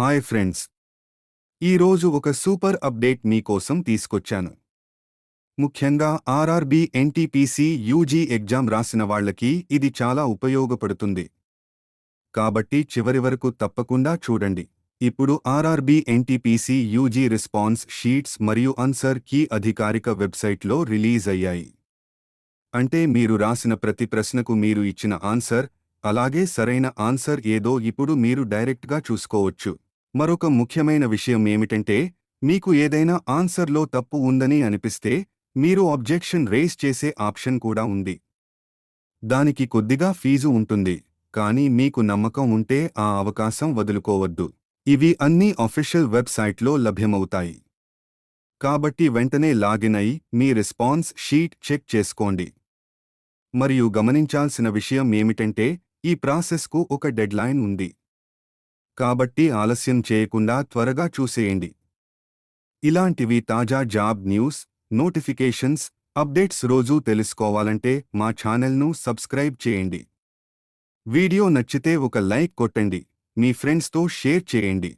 Hi friends. ఈరోజు ఒక super update మీకోసం తీసుకొచ్చాను. ముఖ్యంగా ఆర్ఆర్బీ ఎన్టీపీసీ యూజీ ఎగ్జామ్ రాసిన వాళ్ళకి ఇది చాలా ఉపయోగపడుతుంది. కాబట్టి చివరి వరకు తప్పకుండా చూడండి. ఇప్పుడు RRB NTPC UG response sheets మరియు ఆన్సర్ కీ అధికారిక వెబ్సైట్లో రిలీజ్ అయ్యాయి. అంటే మీరు రాసిన ప్రతి ప్రశ్నకు మీరు ఇచ్చిన ఆన్సర్ అలాగే సరైన ఆన్సర్ ఏదో ఇప్పుడు మీరు డైరెక్ట్గా చూసుకోవచ్చు. మరొక ముఖ్యమైన విషయం ఏమిటంటే మీకు ఏదైనా ఆన్సర్లో తప్పు ఉందని అనిపిస్తే మీరు అబ్జెక్షన్ రేస్ చేసే ఆప్షన్ కూడా ఉంది. దానికి కొద్దిగా ఫీజు ఉంటుంది కానీ మీకు నమ్మకం ఉంటే ఆ అవకాశం వదులుకోవద్దు. ఇవి అన్ని అఫీషియల్ వెబ్సైట్లో లభ్యమవుతాయి. కాబట్టి వెంటనే లాగిన్ అయి మీ రెస్పాన్స్ షీట్ చెక్ చేసుకోండి. మరియు గమనించాల్సిన విషయం ఏమిటంటే ఈ ప్రాసెస్కు ఒక డెడ్లైన్ ఉంది. కాబట్టి ఆలస్యం చేయకుండా త్వరగా చూసేయండి. ఇలాంటివి తాజా జాబ్ న్యూస్ నోటిఫికేషన్స్ అప్డేట్స్ రోజూ తెలుసుకోవాలంటే మా ఛానల్ను సబ్స్క్రైబ్ చేయండి. వీడియో నచ్చితే ఒక లైక్ కొట్టండి. మీ ఫ్రెండ్స్తో షేర్ చేయండి.